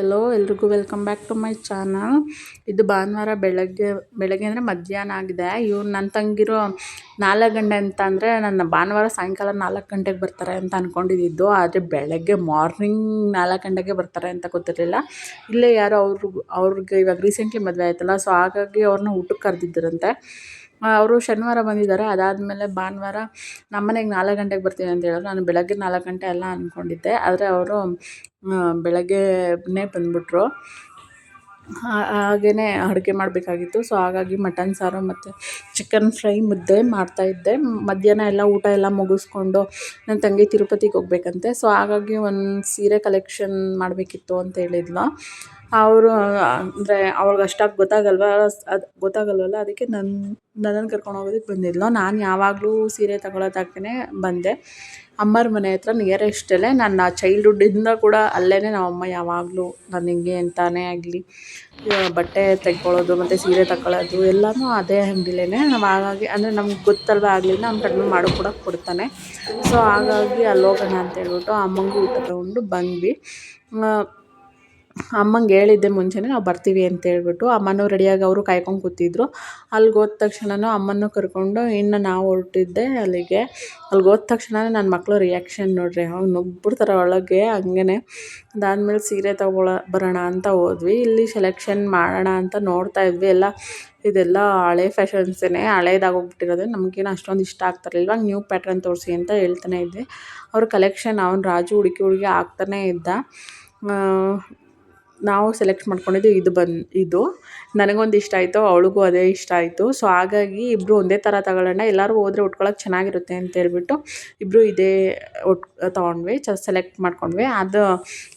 ಎಲ್ಲೋ ಎಲ್ರಿಗೂ welcome back to my channel ಇದು ಭಾನುವಾರ ಬೆಳಗ್ಗೆ ಬೆಳಗ್ಗೆ ಅಂದರೆ ಮಧ್ಯಾಹ್ನ ಆಗಿದೆ. ಇವ್ರು ನನ್ನ ತಂಗಿರೋ ನಾಲ್ಕು ಗಂಟೆ ಅಂತ ಅಂದರೆ ನನ್ನ ಭಾನುವಾರ ಸಾಯಂಕಾಲ ನಾಲ್ಕು ಗಂಟೆಗೆ ಬರ್ತಾರೆ ಅಂತ ಅಂದ್ಕೊಂಡಿದ್ದು ಆದರೆ ಬೆಳಗ್ಗೆ ಮಾರ್ನಿಂಗ್ ನಾಲ್ಕು ಗಂಟೆಗೆ ಬರ್ತಾರೆ ಅಂತ ಗೊತ್ತಿರಲಿಲ್ಲ. ಇಲ್ಲೇ ಯಾರೋ ಅವ್ರಿಗೂ ಅವ್ರಿಗೆ ಇವಾಗ ರೀಸೆಂಟ್ಲಿ ಮದುವೆ ಆಯ್ತಲ್ಲ ಸೊ ಹಾಗಾಗಿ ಅವ್ರನ್ನ ಊಟಕ್ಕೆ ಕರೆದಿದ್ದರಂತೆ. ಅವರು ಶನಿವಾರ ಬಂದಿದ್ದಾರೆ. ಅದಾದಮೇಲೆ ಭಾನುವಾರ ನಮ್ಮ ಮನೆಗೆ ನಾಲ್ಕು ಗಂಟೆಗೆ ಬರ್ತೀನಿ ಅಂತ ಹೇಳಿದ್ರು. ನಾನು ಬೆಳಗ್ಗೆ ನಾಲ್ಕು ಗಂಟೆ ಎಲ್ಲ ಅಂದ್ಕೊಂಡಿದ್ದೆ ಆದರೆ ಅವರು ಬೆಳಗ್ಗೆನೇ ಬಂದುಬಿಟ್ರು. ಹಾಗೆಯೇ ಅಡುಗೆ ಮಾಡಬೇಕಾಗಿತ್ತು. ಸೊ ಹಾಗಾಗಿ ಮಟನ್, ಸಾರು ಮತ್ತು ಚಿಕನ್ ಫ್ರೈ ಮುದ್ದೆ ಮಾಡ್ತಾಯಿದ್ದೆ ಮಧ್ಯಾಹ್ನ ಎಲ್ಲ ಊಟ ಎಲ್ಲ ಮುಗಿಸ್ಕೊಂಡು ನನ್ನ ತಂಗಿ ತಿರುಪತಿಗೆ ಹೋಗ್ಬೇಕಂತೆ. ಸೊ ಹಾಗಾಗಿ ಒಂದು ಸೀರೆ ಕಲೆಕ್ಷನ್ ಮಾಡಬೇಕಿತ್ತು ಅಂತ ಹೇಳಿದ್ಲು. ಅವರು, ಅಂದರೆ ಅವ್ರ್ಗೆ ಅಷ್ಟಾಗಿ ಗೊತ್ತಾಗಲ್ವ ಅದು ಗೊತ್ತಾಗಲ್ವಲ್ಲ, ಅದಕ್ಕೆ ನನ್ನ ನನ್ನನ್ನು ಕರ್ಕೊಂಡು ಹೋಗೋದಕ್ಕೆ ಬಂದಿದ್ಲು. ನಾನು ಯಾವಾಗಲೂ ಸೀರೆ ತಗೊಳ್ಳೋದಕ್ಕೇ ಬಂದೆ. ಅಮ್ಮರ ಮನೆ ಹತ್ರ ನಿಯರೆಸ್ಟಲ್ಲೇ ನನ್ನ ಚೈಲ್ಡ್ಹುಡ್ಡಿಂದ ಕೂಡ ಅಲ್ಲೇ ನಮ್ಮಮ್ಮ ಯಾವಾಗಲೂ ನನಗೆ ಅಂತಾನೇ ಆಗಲಿ ಬಟ್ಟೆ ತೆಕ್ಕೊಳ್ಳೋದು ಮತ್ತು ಸೀರೆ ತಗೊಳ್ಳೋದು ಎಲ್ಲನೂ ಅದೇ ಅಂಗಡಿಲೇ ನಾವು ಹಾಗಾಗಿ, ಅಂದರೆ ನಮ್ಗೆ ಗೊತ್ತಲ್ವ ಆಗಲಿಲ್ಲ ಅವ್ನು ಕಡಿಮೆ ಮಾಡಿ ಕೂಡ ಕೊಡ್ತಾನೆ. ಸೊ ಹಾಗಾಗಿ ಅಲ್ಲಿ ಹೋಗೋಣ ಅಂತ ಹೇಳ್ಬಿಟ್ಟು ಅಮ್ಮಂಗೂ ಊಟ ತಗೊಂಡು ಬಂದ್ವಿ. ಅಮ್ಮಂಗೆ ಹೇಳಿದ್ದೆ ಮುಂಚೆನೇ, ನಾವು ಬರ್ತೀವಿ ಅಂತ ಹೇಳ್ಬಿಟ್ಟು ಅಮ್ಮನೂ ರೆಡಿಯಾಗಿ ಅವರು ಕಾಯ್ಕೊಂಡು ಕೂತಿದ್ರು. ಅಲ್ಲಿಗೆ ಹೋದ ತಕ್ಷಣನೂ ಅಮ್ಮನ್ನು ಕರ್ಕೊಂಡು ಇನ್ನು ನಾವು ಹೊರಟಿದ್ದೆ ಅಲ್ಲಿಗೆ. ಅಲ್ಲಿಗೆ ಹೋದ ತಕ್ಷಣನೇ ನನ್ನ ಮಕ್ಕಳು ರಿಯಾಕ್ಷನ್ ನೋಡಿರಿ ಅವ್ನು ನುಗ್ಬಿಡ್ತಾರೆ ಒಳಗೆ ಹಂಗೇ ಅದಾದಮೇಲೆ ಸೀರೆ ತೊಗೊಳ, ಬರೋಣ ಅಂತ ಹೋದ್ವಿ. ಇಲ್ಲಿ ಸೆಲೆಕ್ಷನ್ ಮಾಡೋಣ ಅಂತ ನೋಡ್ತಾ ಇದ್ವಿ. ಎಲ್ಲ, ಇದೆಲ್ಲ ಹಳೆ ಫ್ಯಾಷನ್ಸೇ ಹಳೇದಾಗೋಗ್ಬಿಟ್ಟಿರೋದು. ನಮಗೇನು ಅಷ್ಟೊಂದು ಇಷ್ಟ ಆಗ್ತಾರಲ್ಲ ಇವಾಗ ನ್ಯೂ ಪ್ಯಾಟ್ರನ್ ತೋರಿಸಿ ಅಂತ ಹೇಳ್ತಾನೆ ಇದ್ವಿ. ಅವ್ರ ಕಲೆಕ್ಷನ್ ಅವ್ನು ರಾಜು ಹುಡುಕಿ ಹುಡುಗಿ ಆಗ್ತಾನೇ ಇದ್ದ. ನಾವು ಸೆಲೆಕ್ಟ್ ಮಾಡ್ಕೊಂಡಿದ್ದು ಇದು ಬನ್, ಇದು. ನನಗೊಂದು ಇಷ್ಟ ಆಯಿತು, ಅವಳಿಗೂ ಅದೇ ಇಷ್ಟ ಆಯಿತು. ಸೊ ಹಾಗಾಗಿ ಇಬ್ಬರು ಒಂದೇ ಥರ ತಗೊಳ್ಳೋಣ. ಎಲ್ಲರೂ ಹೋದರೆ ಉಟ್ಕೊಳ್ಳೋಕೆ ಚೆನ್ನಾಗಿರುತ್ತೆ ಅಂತ ಹೇಳ್ಬಿಟ್ಟು ಇಬ್ಬರು ಇದೇ ಉಟ್, ತೊಗೊಂಡ್ವಿ, ಚ ಸೆಲೆಕ್ಟ್ ಮಾಡ್ಕೊಂಡ್ವಿ. ಅದು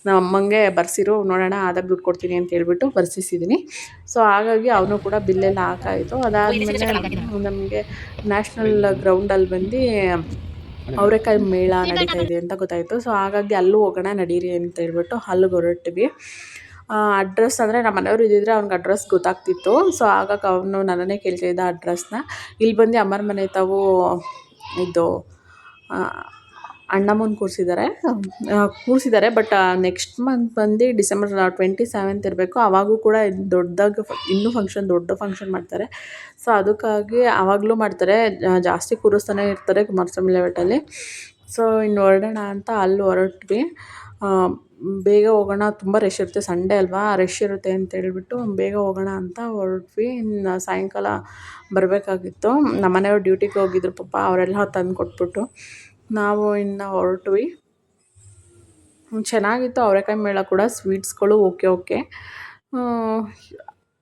ನಮ್ಮ ಅಮ್ಮಂಗೆ ಬರ್ಸಿರು, ನೋಡೋಣ ಆದಾಗ ದುಡ್ಡು ಕೊಡ್ತೀನಿ ಅಂತ ಹೇಳ್ಬಿಟ್ಟು ಬರ್ಸಿಸಿದ್ದೀನಿ ಸೊ ಹಾಗಾಗಿ ಅವನು ಕೂಡ ಬಿಲ್ಲೆಲ್ಲ ಹಾಕಾಯಿತು. ಅದಾದಮೇಲೆ ನಮಗೆ ನ್ಯಾಷನಲ್ ಗ್ರೌಂಡಲ್ಲಿ ಬಂದು ಅವರೆಕಾಯಿ ಮೇಳ ನಡೀತಾ ಇದೆ ಅಂತ ಗೊತ್ತಾಯಿತು. ಸೊ ಹಾಗಾಗಿ ಅಲ್ಲೂ ಹೋಗೋಣ, ನಡೀರಿ ಅಂತ ಹೇಳ್ಬಿಟ್ಟು ಅಲ್ಲಿಗೆ ಹೊರಟ್ವಿ. ಅಡ್ರೆಸ್ ಅಂದರೆ ನಮ್ಮ ಮನೆಯವ್ರು ಇದ್ದಿದ್ರೆ ಅವ್ನಿಗೆ ಅಡ್ರೆಸ್ ಗೊತ್ತಾಗ್ತಿತ್ತು. ಸೊ ಆಗಾಗ ಅವನು ನನ್ನನ್ನೇ ಕೇಳ್ತಾಯಿದ್ದ ಅಡ್ರೆಸ್ನ ಇಲ್ಲಿ ಬಂದು ಅಮ್ಮನ ಮನೆ ತಾವು ಇದು ಅಣ್ಣಮ್ಮನ ಕೂರಿಸಿದ್ದಾರೆ ಕೂರಿಸಿದ್ದಾರೆ ಬಟ್ ನೆಕ್ಸ್ಟ್ ಮಂತ್ ಬಂದು ಡಿಸೆಂಬರ್ ಟ್ವೆಂಟಿ ಸೆವೆಂತ್ ಇರಬೇಕು. ಆವಾಗೂ ಕೂಡ ದೊಡ್ಡದಾಗಿ ಇನ್ನೂ ಫಂಕ್ಷನ್ ದೊಡ್ಡ ಫಂಕ್ಷನ್ ಮಾಡ್ತಾರೆ. ಸೊ ಅದಕ್ಕಾಗಿ ಆವಾಗಲೂ ಮಾಡ್ತಾರೆ. ಜಾಸ್ತಿ ಕೂರಿಸ್ತಾನೆ ಇರ್ತಾರೆ ಕುಮಾರಸ್ವಾಮಿ ಲೇಔಟಲ್ಲಿ ಸೊ ಇನ್ನು ಹೊರಡೋಣ ಅಂತ ಅಲ್ಲಿ ಹೊರಟ್ವಿ. ಬೇಗ ಹೋಗೋಣ, ತುಂಬ ರಶ್ ಇರುತ್ತೆ. ಸಂಡೇ ಅಲ್ವಾ? ರಶ್ ಇರುತ್ತೆ ಅಂತ ಹೇಳ್ಬಿಟ್ಟು ಬೇಗ ಹೋಗೋಣ ಅಂತ ಹೊರಟ್ವಿ. ಇನ್ನು ಸಾಯಂಕಾಲ ಬರಬೇಕಾಗಿತ್ತು. ನಮ್ಮ ಮನೆಯವ್ರು ಡ್ಯೂಟಿಗೆ ಹೋಗಿದ್ರು ಪಾಪ, ಅವರೆಲ್ಲ ತಂದು ಕೊಟ್ಬಿಟ್ಟು ನಾವು ಇನ್ನು ಹೊರಟ್ವಿ. ಚೆನ್ನಾಗಿತ್ತು. ಅವರೆಕಾಯಿ ಮೇಳ ಕೂಡ ಸ್ವೀಟ್ಸ್ಗಳು ಓಕೆ ಓಕೆ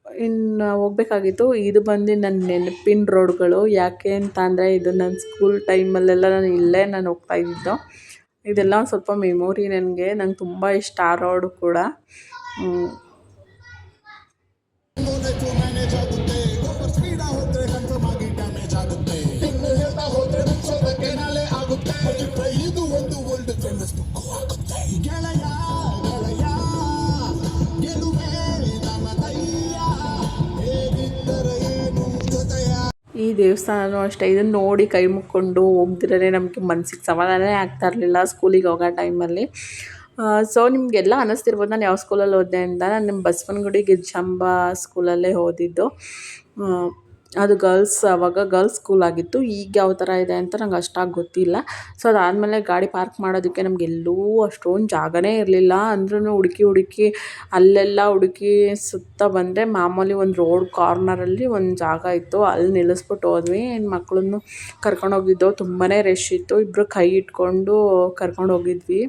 ಇನ್ನು ಹೋಗ್ಬೇಕಾಗಿತ್ತು. ಇದು ಬಂದು ನನ್ನ ನೆನಪಿನ ರೋಡ್ಗಳು ಯಾಕೆ ಅಂತ ಅಂದರೆ, ಇದು ನನ್ನ ಸ್ಕೂಲ್ ಟೈಮಲ್ಲೆಲ್ಲ ನಾನು ಇಲ್ಲೇ ನಾನು ಹೋಗ್ತಾ ಇದೆಲ್ಲ ಸ್ವಲ್ಪ ಮೆಮೊರಿ ನನಗೆ. ನಂಗೆ ತುಂಬ ಇಷ್ಟ ಆ ರೋಡು ಕೂಡ. ಈ ದೇವಸ್ಥಾನವೂ ಅಷ್ಟೇ, ಇದನ್ನು ನೋಡಿ ಕೈ ಮುಕ್ಕೊಂಡು ಹೋಗ್ದಿರೇ ನಮಗೆ ಮನ್ಸಿಗೆ ಸಮಾಧಾನವೇ ಆಗ್ತಾ ಇರಲಿಲ್ಲ ಸ್ಕೂಲಿಗೆ ಹೋಗೋ ಟೈಮಲ್ಲಿ ಸೊ ನಿಮಗೆಲ್ಲ ಅನ್ನಿಸ್ತಿರ್ಬೋದು ನಾನು ಯಾವ ಸ್ಕೂಲಲ್ಲಿ ಓದಿದೆ ಅಂತ. ನಾನು ನಿಮ್ಮ ಬಸವನಗುಡಿ ಗಿರಿಜಾಂಬ ಸ್ಕೂಲಲ್ಲೇ ಓದಿದ್ದು. ಅದು ಗರ್ಲ್ಸ್ ಆವಾಗ ಗರ್ಲ್ಸ್ ಸ್ಕೂಲ್ ಆಗಿತ್ತು. ಈಗ ಯಾವ ಥರ ಇದೆ ಅಂತ ನಂಗೆ ಅಷ್ಟಾಗಿ ಗೊತ್ತಿಲ್ಲ. ಸೊ ಅದಾದಮೇಲೆ ಗಾಡಿ ಪಾರ್ಕ್ ಮಾಡೋದಕ್ಕೆ ನಮ್ಗೆ ಎಲ್ಲೂ ಅಷ್ಟೊಂದು ಜಾಗನೇ ಇರಲಿಲ್ಲ. ಅಂದ್ರೂ ಹುಡುಕಿ ಹುಡುಕಿ ಅಲ್ಲೆಲ್ಲ ಹುಡುಕಿ ಸುತ್ತ ಬಂದರೆ ಮಾಮೂಲಿ ಒಂದು ರೋಡ್ ಕಾರ್ನರಲ್ಲಿ ಒಂದು ಜಾಗ ಇತ್ತು. ಅಲ್ಲಿ ನಿಲ್ಲಿಸ್ಬಿಟ್ಟು ಹೋದ್ವಿ. ಮಕ್ಕಳನ್ನು ಕರ್ಕೊಂಡು ಹೋಗಿದ್ದೋ ತುಂಬಾ ರಶ್ ಇತ್ತು. ಇಬ್ಬರು ಕೈ ಇಟ್ಕೊಂಡು ಕರ್ಕೊಂಡು ಹೋಗಿದ್ವಿ.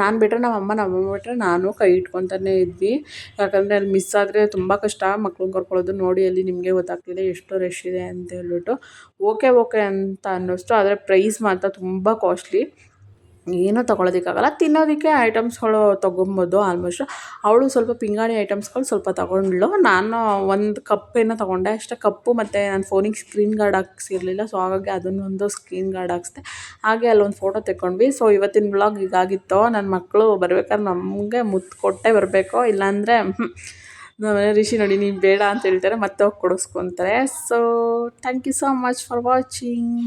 ನಾನು ಬಿಟ್ಟರೆ ನಮ್ಮ ಅಮ್ಮ ನಮ್ಮ ಅಮ್ಮ ಬಿಟ್ಟರೆ ನಾನು ಕೈ ಇಟ್ಕೊತಾನೆ ಇದ್ವಿ. ಯಾಕಂದರೆ ಅಲ್ಲಿ ಮಿಸ್ ಆದರೆ ತುಂಬ ಕಷ್ಟ. ಮಕ್ಳನ್ನ ಕರ್ಕೊಳ್ಳೋದು ನೋಡಿ ಅಲ್ಲಿ ನಿಮಗೆ ಗೊತ್ತಾಗ್ತಿದೆ ಎಷ್ಟು ರಶ್ ಇದೆ ಅಂತ ಹೇಳ್ಬಿಟ್ಟು ಓಕೆ ಓಕೆ ಅಂತ ಅನ್ನಿಸ್ತು. ಆದರೆ ಪ್ರೈಸ್ ಮಾತ್ರ ತುಂಬ ಕಾಸ್ಟ್ಲಿ ಏನೂ ತೊಗೊಳೋದಕ್ಕಾಗಲ್ಲ. ತಿನ್ನೋದಕ್ಕೆ ಐಟಮ್ಸ್ಗಳು ತೊಗೊಬೋದು ಆಲ್ಮೋಸ್ಟ್ ಅವಳು ಸ್ವಲ್ಪ ಪಿಂಗಾಣಿ ಐಟಮ್ಸ್ಗಳು ಸ್ವಲ್ಪ ತೊಗೊಂಡ್ಳು. ನಾನು ಒಂದು ಕಪ್ ಏನೋ ತೊಗೊಂಡೆ. ಅಷ್ಟೇ ಕಪ್ಪು ಮತ್ತು ನನ್ನ ಫೋನಿಗೆ ಸ್ಕ್ರೀನ್ ಗಾರ್ಡ್ ಹಾಕ್ಸಿರಲಿಲ್ಲ. ಸೊ ಹಾಗಾಗಿ ಅದನ್ನೊಂದು ಸ್ಕ್ರೀನ್ ಗಾರ್ಡ್ ಹಾಕ್ಸ್ದೆ. ಹಾಗೆ ಅಲ್ಲೊಂದು ಫೋಟೋ ತೆಕ್ಕೊಂಡ್ವಿ. ಸೊ ಇವತ್ತಿನ ಬ್ಲಾಗ್ ಹೀಗಾಗಿತ್ತು ನನ್ನ ಮಕ್ಕಳು ಬರ್ಬೇಕಾದ್ರೆ ನಮಗೆ ಮುತ್ತು ಕೊಟ್ಟೆ ಬರಬೇಕು. ಇಲ್ಲಾಂದರೆ ನಮ್ಮ ರಿಷಿ ನೋಡಿ ನೀವು ಬೇಡ ಅಂತ ಹೇಳ್ತಾರೆ, ಮತ್ತೆ ಹೋಗಿ ಕೊಡಿಸ್ಕೊತಾರೆ. So thank you so much for watching